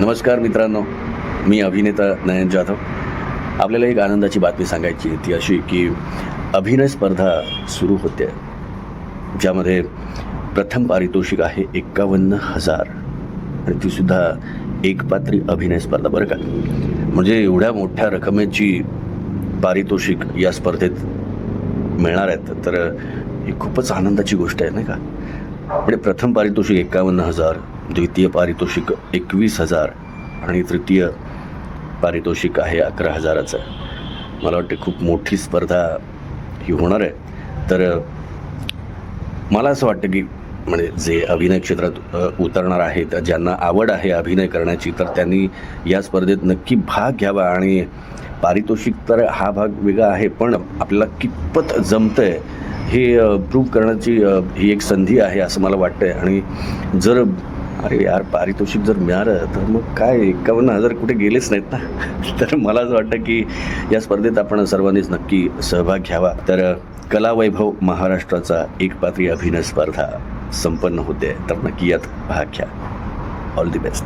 नमस्कार मित्रांनो मी अभिनेता नयन जाधव. आपल्याला एक आनंदाची बातमी सांगायची ती अशी की अभिनय स्पर्धा सुरू होते. ज्यामध्ये प्रथम पारितोषिक आहे एक्कावन्न हजार. आणि तीसुद्धा एकपात्री अभिनय स्पर्धा बरं का? म्हणजे एवढ्या मोठ्या रकमेची पारितोषिक या स्पर्धेत मिळणार आहेत तर ही खूपच आनंदाची गोष्ट आहे नाही का? म्हणजे प्रथम पारितोषिक एकावन्न हजार द्वितीय पारितोषिक एकवीस हजार आणि तृतीय पारितोषिक आहे अकरा हजाराचं. मला वाटते खूप मोठी स्पर्धा ही होणार आहे. तर मला असं वाटतं की म्हणजे जे अभिनय क्षेत्रात उतरणार आहेत ज्यांना आवड आहे अभिनय करण्याची तर त्यांनी या स्पर्धेत नक्की भाग घ्यावा. आणि पारितोषिक तर हा भाग वेगळा आहे पण आपल्याला कितपत जमतं आहे हे प्रूव्ह करण्याची ही एक संधी आहे असं मला वाटतं आहे आणि जर अरे यार पारितोषिक जर मिळालं तर मग काय? एकावन्न हजार कुठे गेलेच नाहीत ना. तर मला असं वाटतं की या स्पर्धेत आपण सर्वांनीच नक्की सहभाग घ्यावा. तर कलावैभव महाराष्ट्राचा एकपात्री अभिनय स्पर्धा संपन्न होते. तर नक्की यात भाग घ्या. All the best